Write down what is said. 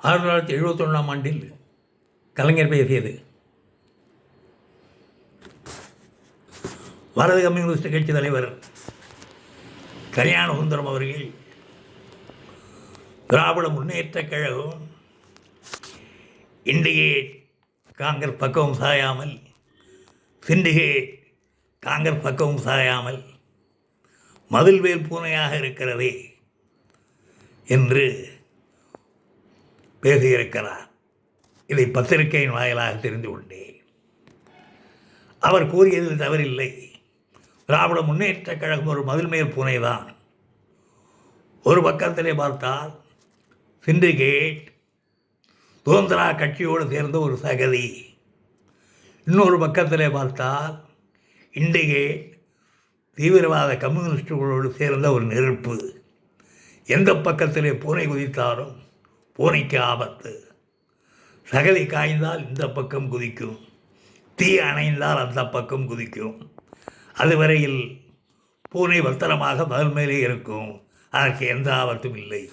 ஆயிரத்தி தொள்ளாயிரத்தி எழுபத்தொன்னாம் ஆண்டில் கலைஞர் பேசியது. பாரத கம்யூனிஸ்ட் கட்சி தலைவர் கல்யாண சுந்தரம் அவர்கள் திராவிட முன்னேற்ற கழகம் இண்டிகேட் காங்கிரஸ் பக்கம் சாயாமல் சிண்டிகேட் காங்கிரஸ் பக்கம் சாயாமல் மதில்வேல் பூனையாக இருக்கிறதே என்று பேசியிருக்கிறார். இதை பத்திரிகையின் வாயிலாக தெரிந்து கொண்டேன். அவர் கூறியதில் தவறில்லை. திராவிட முன்னேற்றக் கழகம் ஒரு மதில்மேல் பூனைதான். ஒரு பக்கத்திலே பார்த்தால் சிண்டிகேட் சுதந்திரா கட்சியோடு சேர்ந்த ஒரு சகதி. இன்னொரு பக்கத்திலே பார்த்தால் இண்டிகேட் தீவிரவாத கம்யூனிஸ்டுகளோடு சேர்ந்த ஒரு நெருப்பு. எந்த பக்கத்திலே பூனை குதித்தாலும் பூனைக்கு ஆபத்து சகலை காய்ந்தால் இந்த பக்கம் குதிக்கும். தீ அணைந்தால் அந்த பக்கம் குதிக்கும். அதுவரையில் பூனை பத்திரமாக மகள் மேலே இருக்கும். அதற்கு எந்த ஆபத்தும் இல்லை.